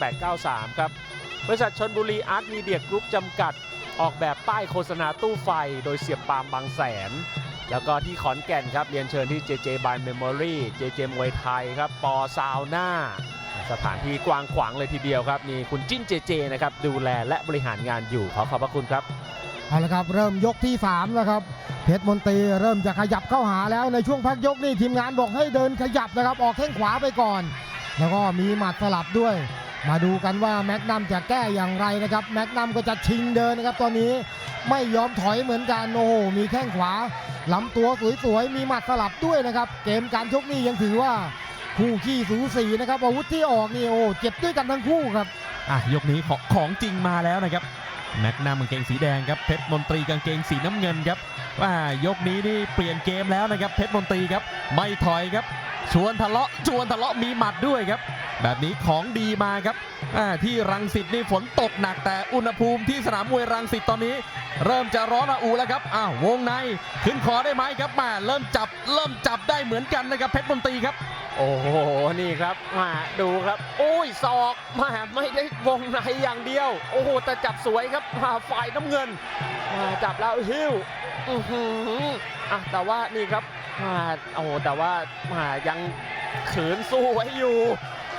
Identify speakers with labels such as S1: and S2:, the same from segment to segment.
S1: 7893 ครับ บริษัทชนบุรีอาร์ตมีเดียกรุ๊ปจำกัด ออกแบบป้ายโฆษณาตู้ไฟ โดยเสียบปาล์มบางแสน แล้วก็ที่ขอนแก่นครับ เรียนเชิญที่ JJ by Memory JJ มวยไทยครับ ปอซาวน่า สถานที่กว้างขวางเลยทีเดียวครับมีคุณจิ้นเจเจนะครับดูแลและบริหารงานอยู่ขอขอบพระคุณครับ
S2: เอาละครับเริ่มยกที่3แล้วครับเพชรมนตรีเริ่มจะขยับเข้าหาแล้วในช่วงพักยกนี่ทีมงานบอกให้เดินขยับนะครับออกแข้งขวาไปก่อน แล้วก็มีหมัดสลับด้วย มาดูกันว่าแม็กนัมจะแก้อย่างไรนะครับ แม็กนัมก็จะชิงเดินนะครับ ตอนนี้ไม่ยอมถอยเหมือนกันโอ้โหมีแข้งขวาลำตัวสวยๆมีหมัดสลับด้วยนะครับ เกมการชกนี่ยังถือว่าคู่ขี้สูสีนะครับอาวุธที่ออกนี่โอ้เจ็บด้วยกันทั้งคู่ครับ
S3: อะยกนี้ของของจริงมาแล้วนะครับแม็กนัมกางเกงสีแดงครับเพชรมนตรีกางเกงสีน้ำเงินครับว่ายกนี้นี่เปลี่ยนเกมแล้วนะครับเพชรมนตรีครับไม่ถอยครับ ชวนทะเลาะชวนทะเลาะมีหมัดด้วยครับ แบบนี้ของดีมาครับที่รังสิตนี่ฝนตกหนักแต่อุณหภูมิที่สนามมวยรังสิตตอนนี้ เริ่มจะร้อนระอุแล้วครับอ้าววงในขึ้นคอได้ไหมครับมาเริ่มจับ เริ่มจับได้เหมือนกันนะครับเพชรมนตรีครับ
S1: โอ้โหนี่ครับมาดูครับโอ้ยศอกมาไม่ได้วงในอย่างเดียว โอ้โหแต่จับสวยครับมาฝ่ายน้ำเงินมาจับแล้วหิ้วอือหืออะแต่ว่านี่ครับมาโอ้โหแต่ว่ามายังขืนสู้ไว้อยู่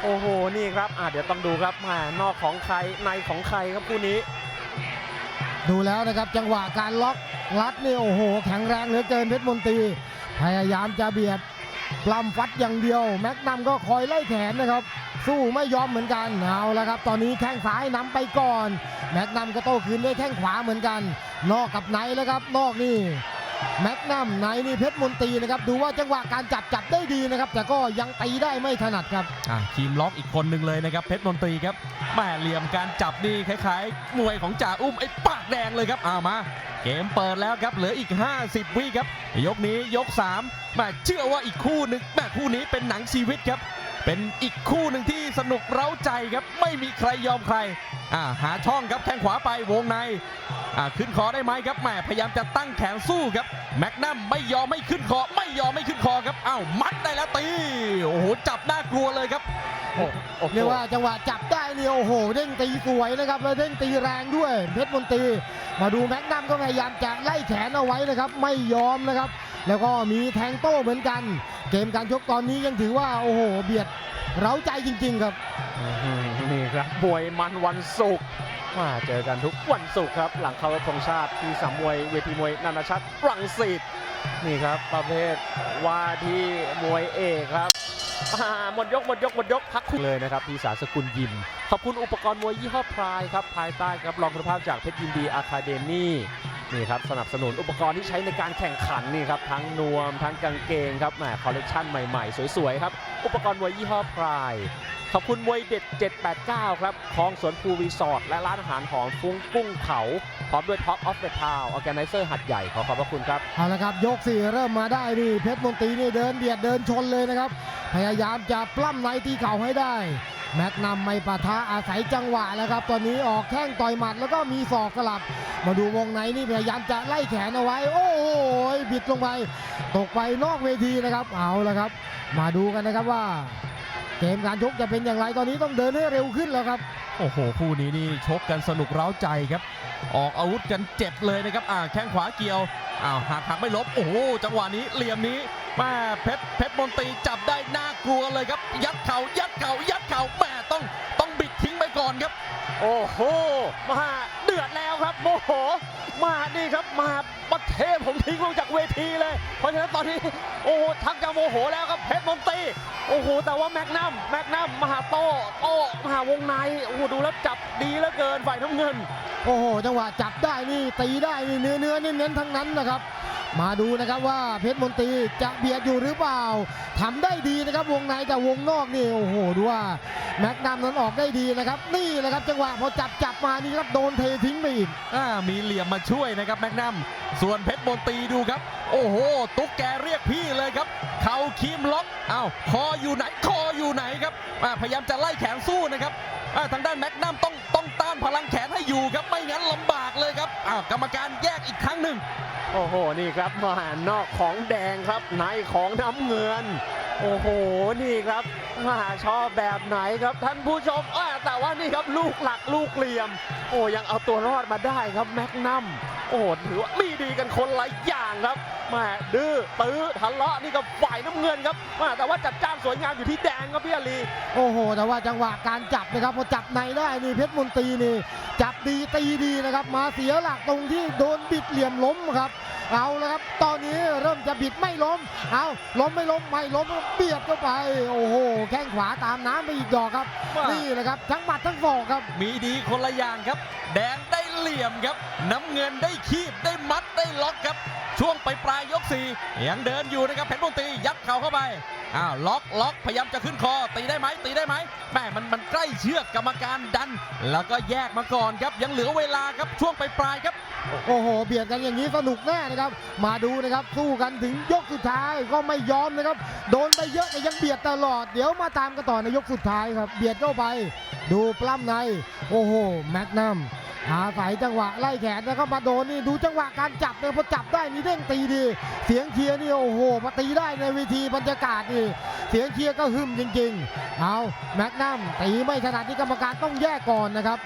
S1: โอ้โห นี่ครับอะเดี๋ยวต้องดูครับมานอกของใครในของใครครับคู่นี้
S2: ดูแล้วนะครับจังหวะการล็อกรัดนี่โอ้โห แข็งแรงเหลือเกินเพชรมนตรีพยายามจะเบียดปล้ำฟัดอย่างเดียว แม็กนัมก็คอยไล่แขนนะครับ สู้ไม่ยอมเหมือนกันเอาละครับ ตอนนี้แข้งซ้ายนำไปก่อน แม็กนัมก็โต้คืนด้วยแข้งขวาเหมือนกัน นอกกับในแล้วครับ นอกนี่ แม็กนัมในนี่เพชรมนตรีนะครับดูว่าจังหวะการจับจับได้ดีนะครับ แต่ก็ยังตีได้ไม่ถนัดครับ
S3: อะทีมล็อกอีกคนหนึ่งเลยนะครับเพชรมนตรีครับแม่เหลี่ยมการจับนี่คล้ายๆ มวยของจ่าอุ้มไอ้ปากแดงเลยครับเอามา เกมเปิดแล้วครับเหลืออีก 50 วิครับ ยกนี้ยก3แม่เชื่อว่าอีกคู่หนึ่งแม่คู่นี้เป็นหนังชีวิตครับ เป็นอีกคู่หนึ่งที่สนุกเร้าใจครับไม่มีใครยอมใครอ่าหาช่องครับแข้งขวาไปวงใน ขึ้นคอได้ไหมครับแหม่พยายามจะตั้งแขนสู้ครับ แม็กนัมไม่ยอมไม่ขึ้นคอ ไม่ยอมไม่ขึ้นคอครับอ้าวมัดได้แล้วตีโอ้โหจับน่ากลัวเลยครับ
S1: โอ้โห
S2: เรียกว่าจังหวะจับได้นี่โอ้โหเด้งตีสวยนะครับแล้วเด้งตีแรงด้วยเพชรมนตรีมาดูแม็กนัมก็พยายามจะไล่แขนเอาไว้นะครับ ไม่ยอมนะครับ แล้วก็มีแทงโต้เหมือนกัน เกมการชกตอนนี้ยังถือว่าโอ้โหเบียดเร้าใจจริง ๆ ครับ
S1: อื้อหือนี่ครับมวยมันวันศุกร์ มาเจอกันทุกวันศุกร์ครับ หลังเคารพธงชาติที่สามมวยเวทีมวยนานาชาติรังสิตนี่ครับ ประเภทว่าที่มวยเอกครับอ่าหมดยกหมดยกหมดยกพักคู่เลยนะครับพี่สาสกุลยิม ขอบคุณอุปกรณ์มวยยี่ห้อพรายครับ ภายใต้ครับรองคุณภาพจากเพชรยินดีอะคาเดมี่ นี่ครับสนับสนุนอุปกรณ์ที่ใช้ในการแข่งขันนี่ครับทั้งนวมทั้งกางเกงครับแหมคอลเลกชันใหม่ๆ สวยๆครับ อุปกรณ์มวยยี่ห้อพรายขอบคุณมวยเด็ด 789 ครับคลองสวนภูรีสอร์ทและร้านอาหารหอมฟุ้งกุ้งเผาพร้อมด้วย Talk of the Town Organizer หัดใหญ่ขอขอบพระคุณครับ
S2: เอาละครับ ยกสี่เริ่มมาได้นี่เพชรมนตรีนี่เดินเบียดเดินชนเลยนะครับ พยายามจะปล้ำในที่เข่าให้ได้ แม็กนัมไม่ปะทะอาศัยจังหวะแล้วครับ ตอนนี้ออกแข้งต่อยหมัดแล้วก็มีศอกสลับ มาดูวงในนี่พยายามจะไล่แขนเอาไว้ โอ้โหบิดลงไป ตกไปนอกเวทีนะครับ เอาละครับ มาดูกันนะครับว่า เกมการชกจะเป็นอย่างไรตอนนี้ต้องเดินให้เร็วขึ้นแล้วครับ
S3: โอ้โห คู่นี้นี่ชกกันสนุกเร้าใจครับ ออกอาวุธกันเจ็บเลยนะครับอ่าแข้งขวาเกี่ยว อ้าวหักหักไม่ลบโอ้โหจังหวะนี้เหลี่ยมนี้แม่เพชรเพชรมนตรีจับได้น่ากลัวเลยครับ ยัดเข่ายัดเข่ายัดเข่าแม่ต้องต้องบิดทิ้งไปก่อนครับ
S1: โอ้โหมาเดือดแล้วครับโมโห มานี่ครับมาประเทศผมทิ้งลงจากเวทีเลย เพราะฉะนั้นตอนนี้โอ้โหทักจะโมโหแล้วครับเพชรมนตรีโอ้โหแต่ว่าแมกนัมแมกนัมมาหาโต้โต้มาหาวงในโอ้โหดูแล้วจับดีเหลือเกินฝ่ายน้ำเงิน
S2: โอ้โหจังหวะจับได้นี่ตีได้นี่เนื้อเนื้อเน้นทั้งนั้นนะครับ มาดูนะครับว่าเพชรมนตรีจะเบียดอยู่หรือเปล่าทำได้ดีนะครับวงในแต่วงนอกนี่โอ้โหดูว่าแม็กนัมนั้นออกได้ดีนะครับ นี่แหละครับจังหวะพอจับจับมานี่ครับโดนเททิ้งไปอีก
S3: อ่ามีเหลี่ยมมาช่วยนะครับแม็กนัมส่วนเพชรมนตรีดูครับ โอ้โห ตุ๊กแกเรียกพี่เลยครับเขาคีมล็อกอ้าวคออยู่ไหนคออยู่ไหนครับอ่าพยายามจะไล่แขนสู้นะครับอ่าทางด้านแม็กนัมต้อง องต้านพลังแขนให้อยู่ครับไม่งั้นลำบากากเลยครับอ้าวกรรมการแยกอีกครั้งหนึ่ง
S1: โอ้โหนี่ครับมานอกของแดงครับในของน้ำเงิน โอ้โหนี่ครับมาชอบแบบไหนครับท่านผู้ชมอ้าแต่ว่านี่ครับลูกหลักลูกเหลี่ยม โอ้ยังเอาตัวรอดมาได้ครับแม็กนัมโอ้ถือว่ามีดีกันคนละอย่างครับ แมาดื้อตื้อทะเลาะนี่กับฝ่ายน้ำเงินครับแมาแต่ว่าจัดจ้านสวยงามอยู่ที่แดงครับพี่อาลี
S2: โอ้โห แต่ว่าจังหวะการจับนะครับพอจับในได้นี่เพชรมนตรีนี่ จับดีตีดีนะครับ มาเสียหลักตรงที่โดนบิดเหลี่ยมล้มครับเอาแล้วครับ ตอนนี้เริ่มจะบิดไม่ล้ม เอาล้มไม่ล้มไม่ล้มเบียดเข้าไป โอ้โห แข้งขวาตามน้ำไปอีกดอกครับ
S3: ว่า
S2: นี่แหละครับ ทั้งหมัดทั้งศอกครับ
S3: มีดีคนละอย่างครับ แดงได้ เหลี่ยมครับ น้ำเงินได้คีบได้มัดได้ล็อกครับ ช่วงไปปลายยกสี่ยังเดินอยู่นะครับเพชรมนตรียัดเข่าเข้าไปอ้าวล็อกล็อกพยายามจะขึ้นคอตีได้ไหมตีได้ไหมแม่มันมันใกล้เชือกกรรมการดัน แล้วก็แยกมาก่อนครับยังเหลือเวลาครับช่วงไปปลายครับ
S2: โอ้โห เบียดกันอย่างนี้สนุกแน่นะครับ มาดูนะครับสู้กันถึงยกสุดท้ายก็ไม่ยอมนะครับ โดนไปเยอะแต่ยังเบียดตลอด เดี๋ยวมาตามกันต่อในยกสุดท้ายครับ เบียดเข้าไป ดูปล้ำใน โอ้โห แมกนัม อาศัยจังหวะไล่แขนแล้วก็มาโดนนี่ดูจังหวะการจับเนี่ยพอจับได้นี่เด้งตีดี เสียงเชียร์นี่โอ้โหมาตีได้ในเวทีบรรยากาศนี่เสียงเชียร์ก็หึมจริง ๆ เอาแม็กนัมตีไม่ถนัดที่กรรมการต้องแยกก่อนนะครับ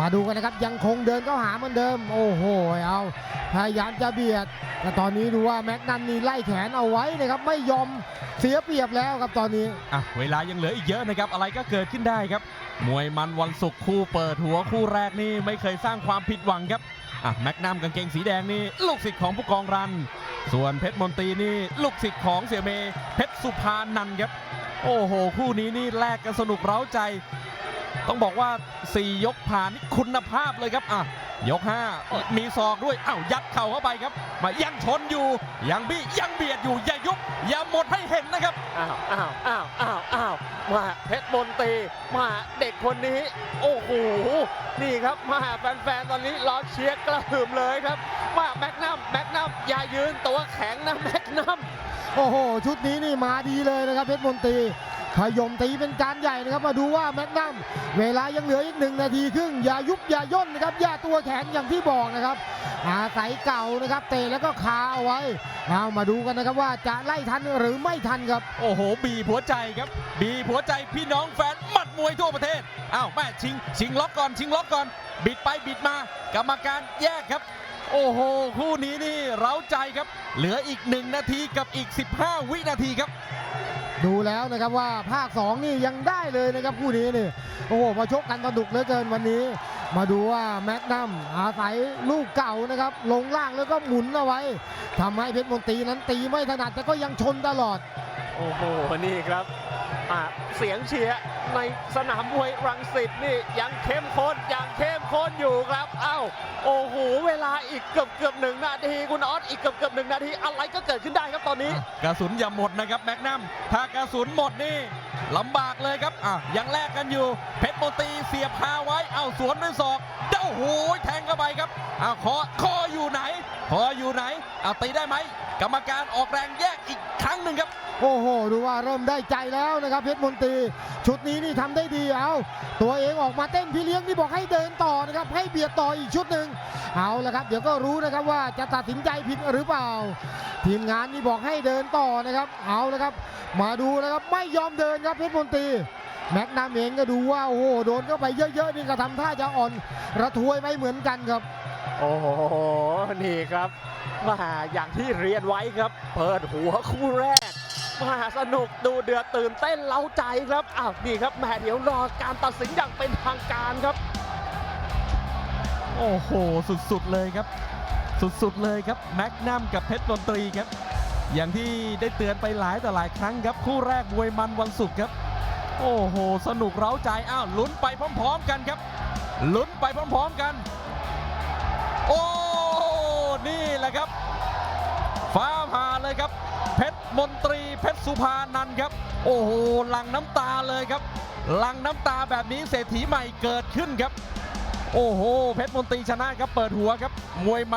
S2: มาดูกันนะครับยังคงเดินเข้าหาเหมือนเดิม โอ้โหเอาพยายามจะเบียดแต่ตอนนี้ดูว่าแม็กนันนี่ไล่แขนเอาไว้นะครับไม่ยอมเสียเปรียบแล้วครับตอนนี้
S3: อะเวลายังเหลืออีกเยอะนะครับ อะไรก็เกิดขึ้นได้ครับ มวยมันวันศุกร์คู่เปิดหัวคู่แรกนี่ไม่เคยสร้างความผิดหวังครับอะแม็กนัมกางเกงสีแดงนี่ลูกศิษย์ของผู้กองรัน ส่วนเพชรมนตรีนี่ลูกศิษย์ของเสี่ยเมเพชรสุภานันครับ โอ้โห คู่นี้นี่แลกกันสนุกเร้าใจ ต้องบอกว่า 4 ยกผ่านนี่คุณภาพเลยครับอะยก 5 มีศอกด้วยอ้าวยัดเข่าเข้าไปครับ มายังชนอยู่ ยังบี้ยังเบียดอยู่อย่ายุบอย่าหมดให้เห็นนะครับ
S1: อ้าวอ้าวอ้าวอ้าวอ้าวมาเพชรมนตรีมาเด็กคนนี้ โอ้โหนี่ครับมาแฟนๆตอนนี้รอเชียร์กระหึ่มเลยครับมาแม็กนัมแม็กนัมอย่ายืนตัวแข็งนะแม็กนัม
S2: โอ้โห ชุดนี้นี่มาดีเลยนะครับเพชรมนตรี ขยมตีเป็นการใหญ่นะครับมาดูว่าแมกนัมเวลายังเหลืออีกหนึ่งนาทีครึ่งอย่ายุบอย่าย่นนะครับอย่าตัวแข็งอย่างที่บอกนะครับอาศัยเก่านะครับเตะแล้วก็คาเอาไว้เอามาดูกันนะครับว่าจะไล่ทันหรือไม่ทันครับ
S3: โอ้โห บีหัวใจครับ บีหัวใจพี่น้องแฟนหมัดมวยทั่วประเทศอ้าวแม่ชิงชิงล็อกก่อนชิงล็อกก่อน บิดไปบิดมากรรมการแยกครับโอ้โห คู่นี้นี่เร้าใจครับ เหลืออีก 1 นาทีกับอีก 15 วินาทีครับ
S2: ดูแล้วนะครับว่าภาค 2 นี่ยังได้เลยนะครับคู่นี้นี่โอ้โหมาชกกันสนุกเหลือเกินวันนี้ มาดูว่าแม็กนัมอาศัยลูกเก่านะครับ ลงล่างแล้วก็หมุนเอาไว้ทำให้เพชรมนตรีนั้นตีไม่ถนัดแต่ก็ยังชนตลอด
S1: โอ้โหนี่ครับเสียงเชียร์ ในสนามมวยรังสิตนี่ยังเข้มข้นยังเข้มข้นอยู่ครับเอ้าโอ้โหเวลาอีกเกือบเกือบหนึ่งนาทีคุณออสอีกเกือบเกือบหนึ่งนาทีอะไรก็เกิดขึ้นได้ครับตอนนี้
S3: กระสุนอย่าหมดนะครับแม็กนัมถ้ากระสุนหมดนี่ลำบากเลยครับอะยังแลกกันอยู่ เพชรโมตรีเสียบคาไว้เอาสวนด้วยศอกเด้าโหยแทงเข้าไปครับอ้าวคอคออยู่ไหนคออยู่ไหนเอาตีได้ไหมกรรมการออกแรงแยกอีกครั้งหนึ่งครับ
S2: โอ้โห ดูว่าเริ่มได้ใจแล้วนะครับเพชรมนตรี ชุดนี้นี่ทำได้ดีเอาตัวเองออกมาเต้นพี่เลี้ยงนี่บอกให้เดินต่อนะครับให้เบียดต่ออีกชุดหนึ่งเอาละครับ เดี๋ยวก็รู้นะครับว่าจะตัดสินใจผิดหรือเปล่า ทีมงานนี่บอกให้เดินต่อนะครับเอาละครับ มาดูนะครับไม่ยอมเดินครับเพชรมนตรีแม็กนัมเองก็ดูว่าโอ้โหโดนเข้าไปเยอะๆนี่ก็ทำท่าจะอ่อนระทวยไปเหมือนกันครับ
S1: โอ้โหนี่ครับมาอย่างที่เรียนไว้ครับ เปิดหัวคู่แรก มาสนุกดูเดือดตื่นเต้นเล้าใจครับอ้าวนี่ครับแหม่เดี๋ยวรอการตัดสินอย่างเป็นทางการครับ
S3: โอ้โห สุดๆเลยครับ สุดๆเลยครับแม็กนัมกับเพชรดนตรีครับ อย่างที่ได้เตือนไปหลายต่อหลายครั้งครับ คู่แรกมวยมันวันศุกร์ครับ โอ้โห สนุกเร้าใจอ้าวลุ้นไปพร้อม ๆ กันครับลุ้นไปพร้อม ๆ กัน โอ้ นี่แหละครับ ฟ้าผ่า เลยครับ เพชรมนตรีเพชรสุภานันครับ โอ้โหหลังน้ำตาเลยครับหลังน้ำตาแบบนี้เศรษฐีใหม่เกิดขึ้นครับ โอ้โห เพชรมนตรีชนะครับ เปิดหัวครับมวยมา